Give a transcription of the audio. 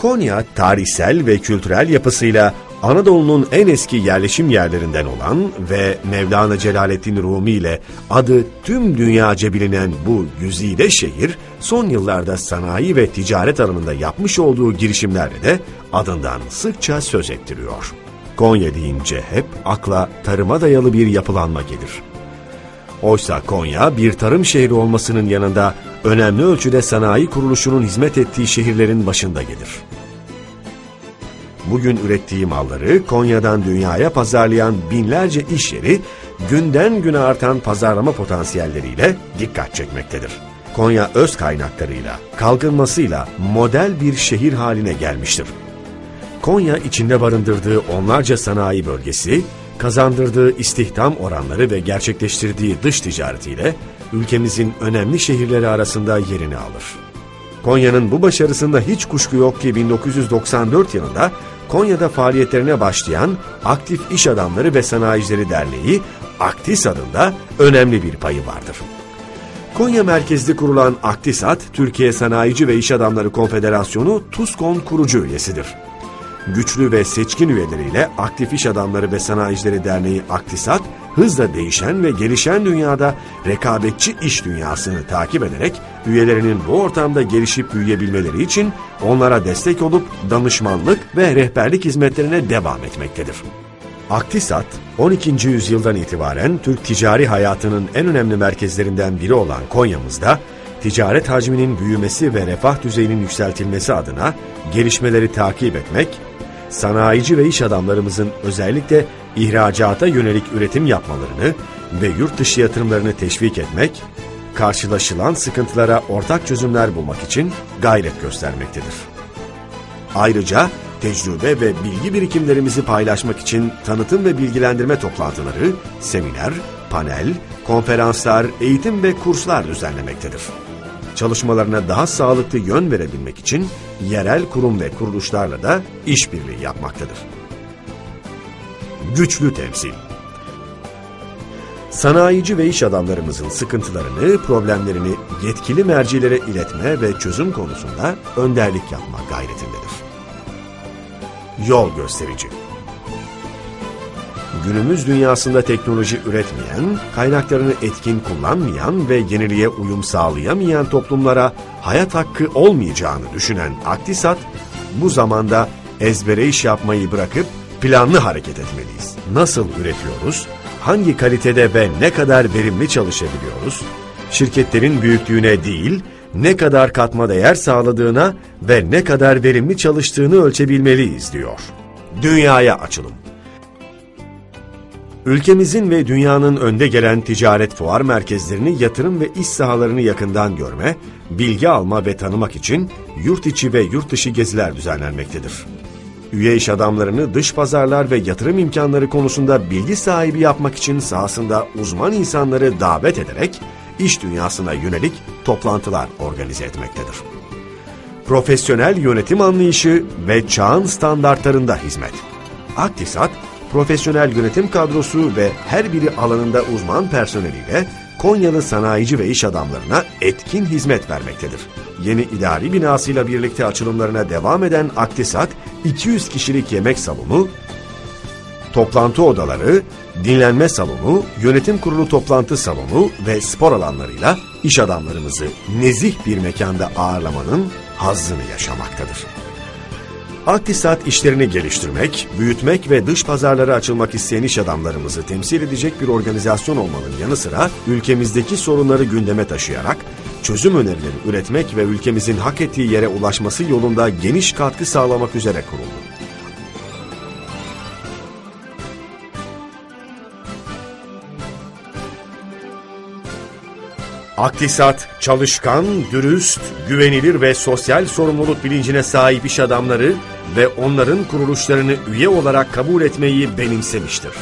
Konya tarihsel ve kültürel yapısıyla Anadolu'nun en eski yerleşim yerlerinden olan ve Mevlana Celaleddin Rumi ile adı tüm dünyaca bilinen bu güzide şehir son yıllarda sanayi ve ticaret alanında yapmış olduğu girişimlerle de adından sıkça söz ettiriyor. Konya deyince hep akla tarıma dayalı bir yapılanma gelir. Oysa Konya bir tarım şehri olmasının yanında önemli ölçüde sanayi kuruluşunun hizmet ettiği şehirlerin başında gelir. Bugün ürettiği malları Konya'dan dünyaya pazarlayan binlerce iş yeri günden güne artan pazarlama potansiyelleriyle dikkat çekmektedir. Konya öz kaynaklarıyla, kalkınmasıyla model bir şehir haline gelmiştir. Konya içinde barındırdığı onlarca sanayi bölgesi, kazandırdığı istihdam oranları ve gerçekleştirdiği dış ticaretiyle ülkemizin önemli şehirleri arasında yerini alır. Konya'nın bu başarısında hiç kuşku yok ki 1994 yılında Konya'da faaliyetlerine başlayan Aktif İş Adamları ve Sanayicileri Derneği Aktis adında önemli bir payı vardır. Konya merkezli kurulan Aktisat, Türkiye Sanayici ve İş Adamları Konfederasyonu TUSKON kurucu üyesidir. Güçlü ve seçkin üyeleriyle Aktif İş Adamları ve Sanayicileri Derneği Aktisat, hızla değişen ve gelişen dünyada rekabetçi iş dünyasını takip ederek üyelerinin bu ortamda gelişip büyüyebilmeleri için onlara destek olup danışmanlık ve rehberlik hizmetlerine devam etmektedir. Aktisat, 12. yüzyıldan itibaren Türk ticari hayatının en önemli merkezlerinden biri olan Konya'mızda, ticaret hacminin büyümesi ve refah düzeyinin yükseltilmesi adına gelişmeleri takip etmek, sanayici ve iş adamlarımızın özellikle ihracata yönelik üretim yapmalarını ve yurt dışı yatırımlarını teşvik etmek, karşılaşılan sıkıntılara ortak çözümler bulmak için gayret göstermektedir. Ayrıca tecrübe ve bilgi birikimlerimizi paylaşmak için tanıtım ve bilgilendirme toplantıları, seminer, panel, konferanslar, eğitim ve kurslar düzenlemektedir. Çalışmalarına daha sağlıklı yön verebilmek için yerel kurum ve kuruluşlarla da işbirliği yapmaktadır. Güçlü temsil Sanayici ve iş adamlarımızın sıkıntılarını, problemlerini yetkili mercilere iletme ve çözüm konusunda önderlik yapma gayretindedir. Yol gösterici Günümüz dünyasında teknoloji üretmeyen, kaynaklarını etkin kullanmayan ve yeniliğe uyum sağlayamayan toplumlara hayat hakkı olmayacağını düşünen Aktisat, bu zamanda ezbere iş yapmayı bırakıp planlı hareket etmeliyiz. Nasıl üretiyoruz? Hangi kalitede ve ne kadar verimli çalışabiliyoruz? Şirketlerin büyüklüğüne değil, ne kadar katma değer sağladığına ve ne kadar verimli çalıştığını ölçebilmeliyiz diyor. Dünyaya açılım. Ülkemizin ve dünyanın önde gelen ticaret fuar merkezlerini, yatırım ve iş sahalarını yakından görme, bilgi alma ve tanımak için yurt içi ve yurt dışı geziler düzenlenmektedir. Üye iş adamlarını dış pazarlar ve yatırım imkanları konusunda bilgi sahibi yapmak için sahasında uzman insanları davet ederek iş dünyasına yönelik toplantılar organize etmektedir. Profesyonel yönetim anlayışı ve çağın standartlarında hizmet. Aktisat, profesyonel yönetim kadrosu ve her biri alanında uzman personeliyle Konyalı sanayici ve iş adamlarına etkin hizmet vermektedir. Yeni idari binasıyla birlikte açılımlarına devam eden Aktisat, 200 kişilik yemek salonu, toplantı odaları, dinlenme salonu, yönetim kurulu toplantı salonu ve spor alanlarıyla iş adamlarımızı nezih bir mekanda ağırlamanın hazzını yaşamaktadır. Aktisat işlerini geliştirmek, büyütmek ve dış pazarlara açılmak isteyen iş adamlarımızı temsil edecek bir organizasyon olmanın yanı sıra ülkemizdeki sorunları gündeme taşıyarak çözüm önerileri üretmek ve ülkemizin hak ettiği yere ulaşması yolunda geniş katkı sağlamak üzere kuruldu. Aktisat, çalışkan, dürüst, güvenilir ve sosyal sorumluluk bilincine sahip iş adamları ve onların kuruluşlarını üye olarak kabul etmeyi benimsemiştir.